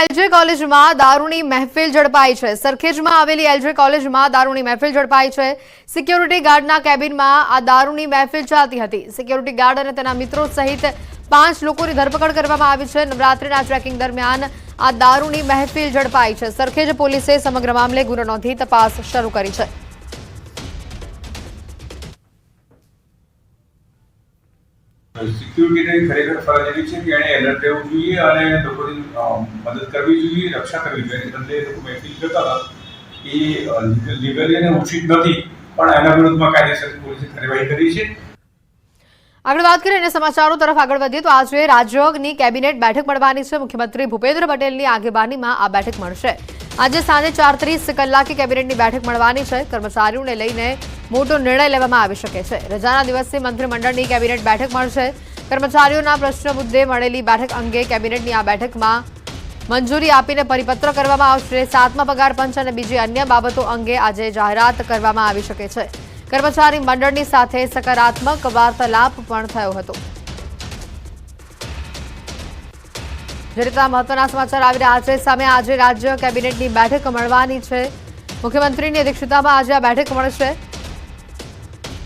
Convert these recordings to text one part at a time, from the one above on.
LJ કોલેજમાં દારૂની મહેફિલ ઝડપાઈ છે. સરખેજમાં આવેલી એલજે કોલેજમાં દારૂની મહેફિલ ઝડપાઈ છે. સિક્યોરિટી ગાર્ડના કેબિનમાં આ દારૂની મહેફિલ ચાલતી હતી. સિક્યોરિટી ગાર્ડ અને તેના મિત્રો સહિત પાંચ લોકોની ધરપકડ કરવામાં આવી છે. નવરાત્રિના ટ્રેકિંગ દરમિયાન આ દારૂની મહેફિલ ઝડપાઈ છે. સરખેજ પોલીસે સમગ્ર મામલે ગુનો નોંધી તપાસ શરૂ કરી છે. સિક્યુરિટીની ખરેખર ફરજ છે કે એણે એલર્ટ રહેવું જોઈએ અને લોકોની મદદ કરવી જોઈએ, રક્ષા કરવી જોઈએ. એની બદલે લોકો મહેફિલ કરતા હતા એ લીગલી ઉચિત નથી, પણ એના વિરુદ્ધમાં કાયદેસર પોલીસે કાર્યવાહી કરી છે. આગળ વાત કરીએ સમાચારો તરફ આગળ વધીએ તો આજે રાજ્યની કેબિનેટ બેઠક મળવાની છે. મુખ્યમંત્રી ભૂપેન્દ્ર પટેલની આગેવાનીમાં આ બેઠક મળશે. આજે સાંજે ચાર ત્રીસ કલાકે કેબિનેટની બેઠક મળવાની છે. કર્મચારીઓને લઈને મોટો નિર્ણય લેવામાં આવી શકે છે. રજાના દિવસે મંત્રીમંડળની કેબિનેટ બેઠક મળશે. કર્મચારીઓના પ્રશ્ન મુદ્દે મળેલી બેઠક અંગે કેબિનેટની આ બેઠકમાં મંજૂરી આપીને પરિપત્ર કરવામાં આવશે. સાતમા પગાર પંચ અને બીજી અન્ય બાબતો અંગે આજે જાહેરાત કરવામાં આવી શકે છે. કર્મચારી મંડળની સાથે સકારાત્મક વાર્તાલાપ પણ થયો હતો. જે રીતે આ મહત્વના સમાચાર આવી રહ્યા છે. સામે આજે રાજ્ય કેબિનેટની બેઠક મળવાની છે. મુખ્યમંત્રીની અધ્યક્ષતામાં આજે આ બેઠક મળશે.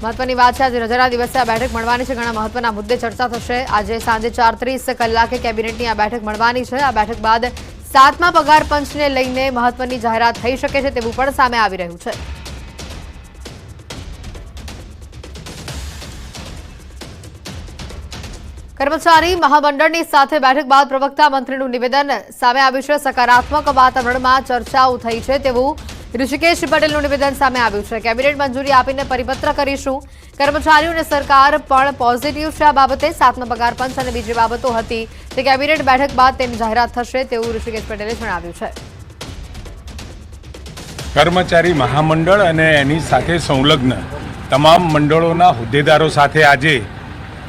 મહત્વની વાત છે, આજે રજાના દિવસે આ બેઠક મળવાની છે. ઘણા મહત્વના મુદ્દે ચર્ચા થશે. આજે સાંજે ચાર ત્રીસ કલાકે કેબિનેટની આ બેઠક મળવાની છે. આ બેઠક બાદ સાતમા પગાર પંચને લઈને મહત્વની જાહેરાત થઈ શકે છે તેવું પણ સામે આવી રહ્યું છે. કર્મચારી મહામંડળની સાથે બેઠક બાદ પ્રવક્તા મંત્રીનું નિવેદન. સામે આવ્યું છે સકારાત્મક વાતાવરણમાં ચર્ચાઓ થઈ છે તેવું ઋષિકેશ પટેલનું નિવેદન સામે આવ્યું છે. કેબિનેટ મંજૂરી આપીને પરિપત્ર કરીશું. કર્મચારીઓ અને સરકાર પણ પોઝિટિવ છે આ બાબતે. સાતમા પગાર પંચ અને બીજી બાબતો હતી તે કેબિનેટ બેઠક બાદ તેની જાહેરાત થશે તેવું ઋષિકેશ પટેલે જણાવ્યું છે. કર્મચારી મહામંડળ અને એની સાથે સંલગ્ન તમામ મંડળોના હોદ્દેદારો સાથે આજે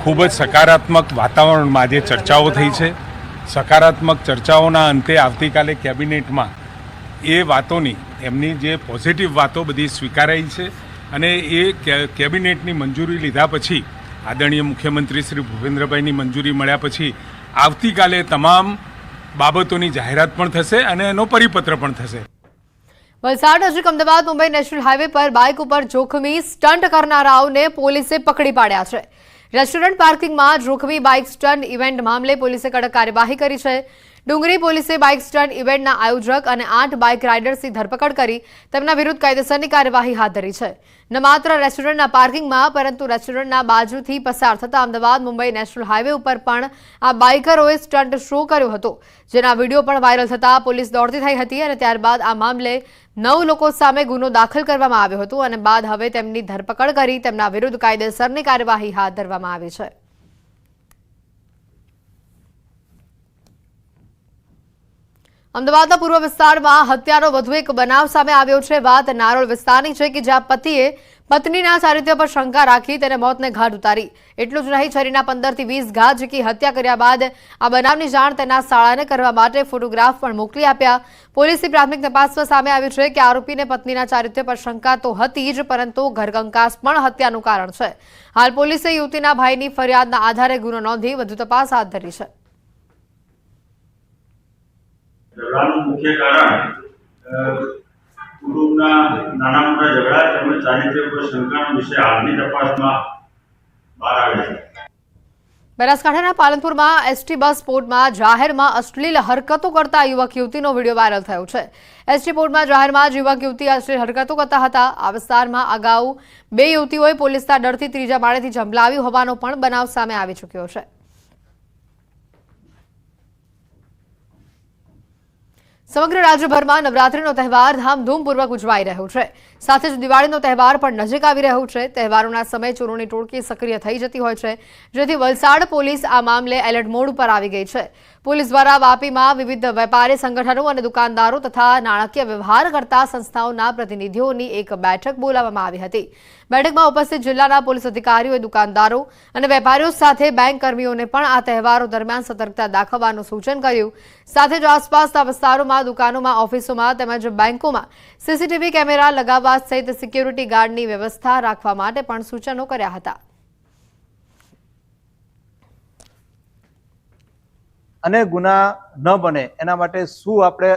ખૂબ જ સકારાત્મક વાતાવરણમાં આજે ચર્ચાઓ થઈ છે. સકારાત્મક ચર્ચાઓના અંતે આવતીકાલે કેબિનેટમાં એ વાતોની, એમની જે પોઝિટિવ વાતો બધી સ્વીકારાઈ છે અને એ કેબિનેટની મંજૂરી લીધા પછી, આદરણીય મુખ્યમંત્રી શ્રી ભૂપેન્દ્રભાઈની મંજૂરી મળ્યા પછી, આવતીકાલે તમામ બાબતોની જાહેરાત પણ થશે અને એનો પરિપત્ર પણ થશે. વલસાડ નજીક અમદાવાદ મુંબઈ નેશનલ હાઈવે પર બાઇક ઉપર જોખમી સ્ટન્ટ કરનારાઓને પોલીસે પકડી પાડ્યા છે. રેસ્ટોરન્ટ પાર્કિંગમાં જોખમી બાઇક સ્ટન્ટ ઇવેન્ટ મામલે પોલીસે કડક કાર્યવાહી કરી છે. ડુંગરી પોલીસે બાઇક સ્ટન્ટ ઇવેન્ટના આયોજક અને આઠ બાઇક રાઇડર્સની ધરપકડ કરી તેમના વિરુદ્ધ કાયદેસરની કાર્યવાહી હાથ ધરી છે. ન માત્ર રેસ્ટોરન્ટના પાર્કિંગમાં, પરંતુ રેસ્ટોરન્ટના બાજુથી પસાર થતા અમદાવાદ, મુંબઈ નેશનલ હાઈવે ઉપર પણ આ બાઇકરોએ સ્ટન્ટ શો કર્યો હતો, જેના વીડિયો પણ વાયરલ થતા પોલીસ દોડતી થઈ હતી અને ત્યારબાદ આ મામલે નવ લોકો સામે ગુનો દાખલ કરવામાં આવ્યો હતો અને બાદ હવે તેમની ધરપકડ કરી તેમના વિરુદ્ધ કાયદેસરની કાર્યવાહી હાથ ધરવામાં આવી છે. અમદાવાદના પૂર્વ વિસ્તારમાં હત્યાનો વધુ એક બનાવ સામે આવ્યો છે. વાત નારોલ વિસ્તારની છે કે જ્યાં પતિએ પત્નીના ચારિત્ર્ય પર શંકા રાખી તેને મોતને ઘાટ ઉતારી. એટલું જ નહીં, છરીના પંદરથી વીસ ઘા ઝીકી હત્યા કર્યા બાદ આ બનાવની જાણ તેના શાળાને કરવા માટે ફોટોગ્રાફ પણ મોકલી આપ્યા. પોલીસની પ્રાથમિક તપાસમાં સામે આવ્યું છે કે આરોપીને પત્નીના ચારિત્ર્ય પર શંકા તો હતી જ, પરંતુ ઘરકંકાસ પણ હત્યાનું કારણ છે. હાલ પોલીસે યુવતીના ભાઈની ફરિયાદના આધારે ગુનો નોંધી વધુ તપાસ હાથ ધરી છે. ઝઘડાનું મુખ્ય કારણ કુટુંબના નાના મોટા ઝઘડા તેમજ ચારિત્ર્ય ઉપર શંકાનો વિષય હાલની તપાસમાં બહાર આવે છે. બનાસકાંઠાના પાલનપુરમાં એસટી બસ બોર્ડમાં જાહેરમાં અશ્લીલ હરકતો કરતા યુવક યુવતીનો વીડિયો વાયરલ થયો છે. એસટી બોર્ડમાં જાહેરમાં જ યુવક યુવતી અશ્લીલ હરકતો કરતા હતા. આ વિસ્તારમાં અગાઉ બે યુવતીઓએ પોલીસના ડરથી ત્રીજા માળેથી જંભલાવી હોવાનો પણ બનાવ સામે આવી ચૂક્યો છે. સમગ્ર રાજ્યભરમાં નવરાત્રીનો તહેવાર ધામધૂમપૂર્વક ઉજવાઈ રહ્યો છે. સાથે જ દિવાળીનો તહેવાર પણ નજીક આવી રહ્યો છે. તહેવારોના સમય ચોરોની ટોળકી સક્રિય થઈ જતી હોય છે. જેથી વલસાડ પોલીસ આ મામલે એલર્ટ મોડ ઉપર આવી ગઈ છે. પોલીસ દ્વારા વાપીમાં વિવિધ વેપારી સંગઠનો અને દુકાનદારો તથા નાણાકીય વ્યવહાર કરતા સંસ્થાઓના પ્રતિનિધિઓની એક બેઠક બોલાવવામાં આવી હતી. બેઠકમાં ઉપસ્થિત જિલ્લાના પોલીસ અધિકારીઓએ દુકાનદારો અને વેપારીઓ સાથે બેંક કર્મીઓને પણ આ તહેવારો દરમિયાન સતર્કતા દાખવવાનું સૂચન કર્યું. સાથે જ આસપાસના વિસ્તારોમાં દુકાનોમાં, ઓફિસોમાં તેમજ બેંકોમાં સીસીટીવી કેમેરા લગાવવા સહિત સિક્યુરિટી ગાર્ડની વ્યવસ્થા રાખવા માટે પણ સૂચનો કર્યા હતા. અને ગુના ન બને એના માટે શું આપણે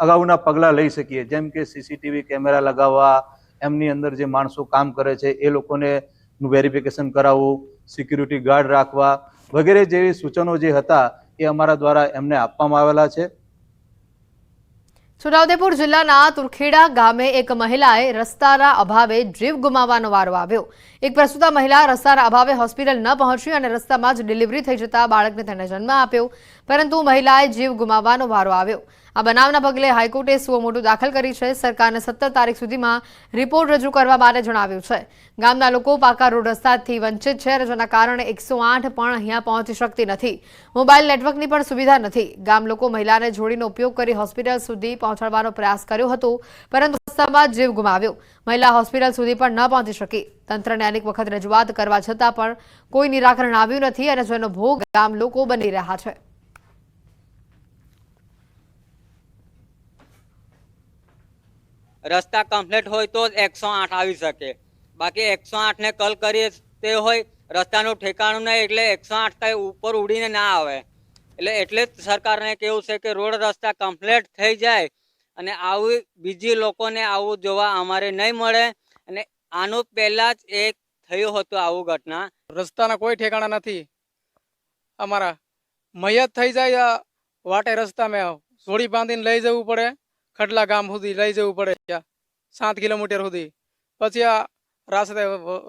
અગાઉના પગલાં લઈ શકીએ? જેમ કે સીસીટીવી કેમેરા લગાવવા, એમની અંદર જે માણસો કામ કરે છે, એ લોકોને વેરિફિકેશન કરાવવું, સિક્યુરિટી ગાર્ડ રાખવા વગેરે જેવી સૂચનો જે હતા એ અમારા દ્વારા એમને આપવામાં આવેલા છે. છોટાઉદેપુર જિલ્લાના તુરખેડા ગામે એક મહિલાએ રસ્તાના અભાવે જીવ ગુમાવવાનો વારો આવ્યો. એક પ્રસૂતા મહિલા રસ્તાના અભાવે હોસ્પિટલ ન પહોંચી અને રસ્તામાં જ ડિલિવરી થઈ જતા બાળકને તેને જન્મ આપ્યો. પરંતુ મહિલાએ જીવ ગુમાવવાનો વારો આવ્યો. આ બનાવના પગલે હાઈકોર્ટે સુઓ મોટું દાખલ કરી છે. સરકારને સત્તર તારીખ સુધીમાં રિપોર્ટ રજૂ કરવા માટે જણાવ્યું છે. ગામના લોકો પાકા રોડ રસ્તાથી વંચિત છે અને જેના કારણે એકસો આઠ પણ અહીંયા પહોંચી શકતી નથી. મોબાઈલ નેટવર્કની પણ સુવિધા નથી. ગામ લોકો મહિલાને જોડીનો ઉપયોગ કરી હોસ્પિટલ સુધી પહોંચાડવાનો પ્રયાસ કર્યો હતો, પરંતુ રસ્તામાં જીવ ગુમાવ્યો. મહિલા હોસ્પિટલ સુધી પણ ન પહોંચી શકી. તંત્રને અનેક વખત રજૂઆત કરવા છતાં પણ કોઈ નિરાકરણ આવ્યું નથી અને જેનો ભોગ ગામ લોકો બની રહ્યા છે. રસ્તા કમ્પ્લીટ હોય તો જ એકસો આઠ આવી શકે. બાકી એકસો આઠને કલ કરીએ તે હોય, રસ્તાનું ઠેકાણું નહીં એટલે એકસો આઠ કઈ ઉપર ઉડીને ના આવે. એટલે એટલે જ સરકારને કેવું છે કે રોડ રસ્તા કમ્પ્લીટ થઈ જાય અને આવી બીજી લોકોને આવું જોવા અમારે નહીં મળે અને આનું પહેલાં જ એક થયું હતું આવું ઘટના. રસ્તાના કોઈ ઠેકાણા નથી. અમારા મૈયત થઈ જાય વાટે વાટે રસ્તામાં સોડી બાંધીને લઈ જવું પડે. ખડલા ગામ સુધી લઈ જવું પડે ત્યાં સાત કિલોમીટર સુધી. પછી આ રાસ્તે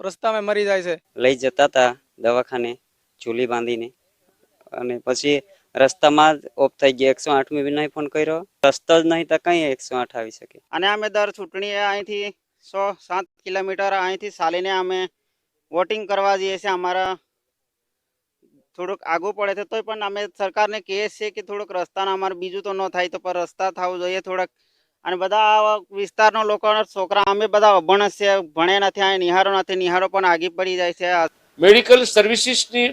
રસ્તામાં મરી જાય છે. લઈ જતા હતા દવાખાને ચૂલી બાંધીને. અને પછી રસ્તામાં જ ઓફ થઈ ગયા. એકસો આઠ નહીં ફોન કર્યો. રસ્તો જ નહીં તો કઈ એકસો આઠ આવી શકે. અને અમે દર ચૂંટણીએ અહીંથી સો સાત કિલોમીટર અહીંથી ચાલીને અમે વોટિંગ કરવા જઈએ છીએ અમારા થોડુંક આગું પડે છે, તોય પણ અમે સરકારને કહીએ છીએ કે થોડુંક રસ્તાના અમારે બીજું તો ન થાય તો પણ રસ્તા થવું જોઈએ થોડાક. અને બધા વિસ્તારના લોકોના છોકરા, અમે બધા અભણ છે ભણ્યા નથી અહીં નિહારો નથી, નિહારો પણ આગી પડી જાય છે. મેડિકલ સર્વિસીસની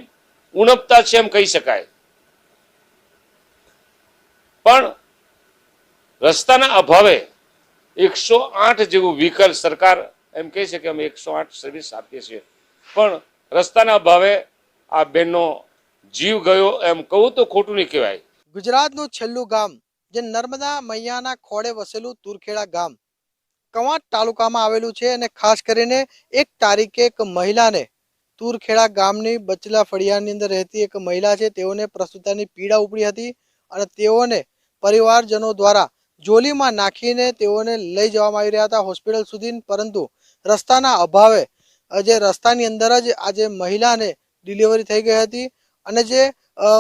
ઉણપતા છે એમ કહી શકાય. પણ રસ્તાના અભાવે એકસો આઠ જેવું વ્હીકલ સરકાર એમ કહે છે કે અમે એકસો આઠ સર્વિસ આપીએ છીએ. પણ રસ્તાના અભાવે આ બેનનો જીવ ગયો એમ કહું તો ખોટું નહીં કહેવાય. ગુજરાતનું છેલ્લું ગામ, જે નર્મદા મૈયાના ખોળે વસેલું તુરખેડા ગામ, કવાંટ તાલુકામાં આવેલું છે અને ખાસ કરીને એક તારીખે એક મહિલાને તુરખેડા ગામની બચલા ફળિયાની અંદર રહેતી એક મહિલા છે, તેઓને પ્રસૂતાની પીડા ઉપડી હતી અને તેઓને પરિવારજનો દ્વારા જોલીમાં નાખીને તેઓને લઈ જવામાં આવી રહ્યા હતા હોસ્પિટલ સુધી પરંતુ રસ્તાના અભાવે, જે રસ્તાની અંદર જ આજે મહિલાને ડિલિવરી થઈ ગઈ હતી અને જે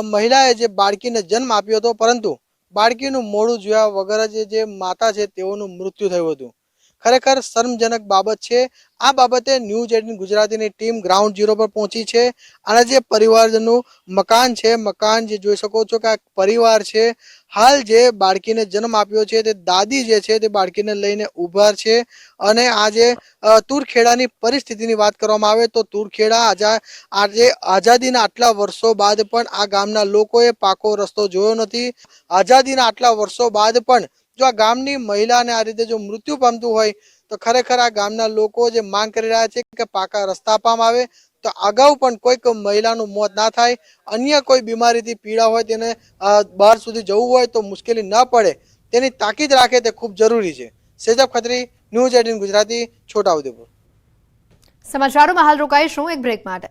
મહિલાએ જે બાળકીને જન્મ આપ્યો હતો, પરંતુ બાળકીનું મોડું જોયા વગર જ જે માતા છે તેઓનું મૃત્યુ થયું હતું. ખરેખર શરમજનક બાબત છે. આ બાબતે ન્યૂઝ એટીન ગુજરાતીની ટીમ ગ્રાઉન્ડ ઝીરો પર પહોંચી છે. અને જે પરિવારજનનું મકાન છે, મકાન જે જોઈ શકો છો કે આ પરિવાર છે. હાલ જે બાળકીને જન્મ આપ્યો છે તે દાદી જે છે તે બાળકીને લઈને ઊભા છે. અને આજે તુરખેડાની પરિસ્થિતિની વાત કરવામાં આવે તો તુરખેડા આજા, આજે આઝાદીના આટલા વર્ષો બાદ પણ આ ગામના લોકોએ પાકો રસ્તો જોયો નથી. આઝાદીના આટલા વર્ષો બાદ પણ જો આ ગામની મહિલાને આ રીતે જો મૃત્યુ પામતું હોય, તો ખરેખર આ ગામના લોકો જે માંગ કરી રહ્યા છે કે પાકા રસ્તા આપવામાં આવે, તો અગાઉ પણ કોઈક મહિલાનું મોત ના થાય, અન્ય કોઈ બીમારીથી પીડા હોય, તેને બહાર સુધી જવું હોય, તો મુશ્કેલી ન પડે. તેની તાકીદ રાખે તે ખૂબ જરૂરી છે. સેજબ ખત્રી, ન્યૂઝ એટીન ગુજરાતી, છોટાઉદેપુર. સમાચારોમાં હાલ રોકાઈશું એક બ્રેક માટે.